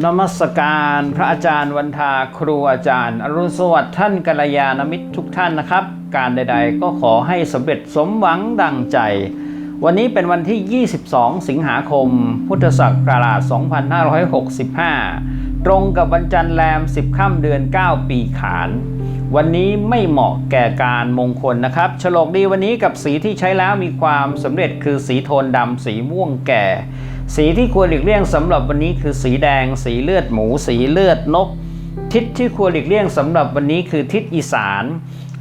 นมัสการพระอาจารย์วันทาครูอาจารย์ อรุณสวัสดิ์ท่านกัลยาณมิตรทุกท่านนะครับ การใดๆ ก็ขอให้สำเร็จสมหวังดังใจ วันนี้เป็นวันที่ 22 สิงหาคม พุทธศักราช 2565 ตรงกับวันจันทร์แรม 10 ค่ำเดือน 9 ปีขาน วันนี้ไม่เหมาะแก่การมงคลนะครับฉลกดีวันนี้กับสีที่ใช้แล้วมีความสำเร็จคือสีโทนดำสีม่วงแก่ สีที่ควรหลีกเลี่ยงสำหรับวันนี้คือสีแดง สีเลือดหมู สีเลือดนก ทิศที่ควรหลีกเลี่ยงสำหรับวันนี้คือทิศอีสาน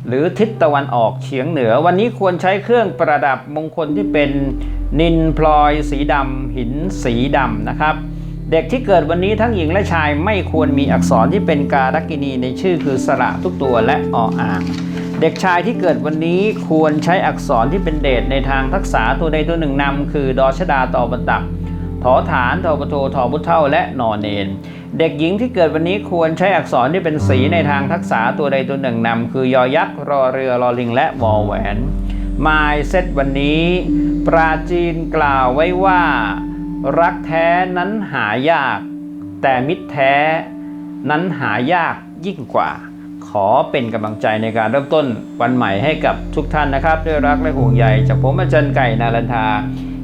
หรือทิศตะวันออกเฉียงเหนือ วันนี้ควรใช้เครื่องประดับมงคลที่เป็นนินพลอยสีดำหินสีดำนะครับ เด็กที่เกิดวันนี้ทั้งหญิงและชายไม่ควรมีอักษรที่เป็นการกินีในชื่อคือสระทุกตัวและออ่าง เด็กชายที่เกิดวันนี้ควรใช้อักษรที่เป็นเดชในทางทักษะตัวใดตัวหนึ่งนำคือดอชดาตอบันตัก ถอฐานทอปโททอบุเท่าและนอนเนน เด็กหญิงที่เกิดวันนี้ควรใช้อักษรที่เป็นสีในทางทักษะตัวใดตัวหนึ่งนำคือยอยักษ์รอเรือรอลิงและวอแหวนมายเซตวันนี้ ปราจีนกล่าวไว้ว่า รักแท้นั้นหายาก แต่มิตรแท้นั้นหายากยิ่งกว่า ขอเป็นกำลังใจในการเริ่มต้นวันใหม่ให้กับทุกท่านนะครับ ด้วยรักและห่วงใยจากผมอาจารย์ไก่นารันทา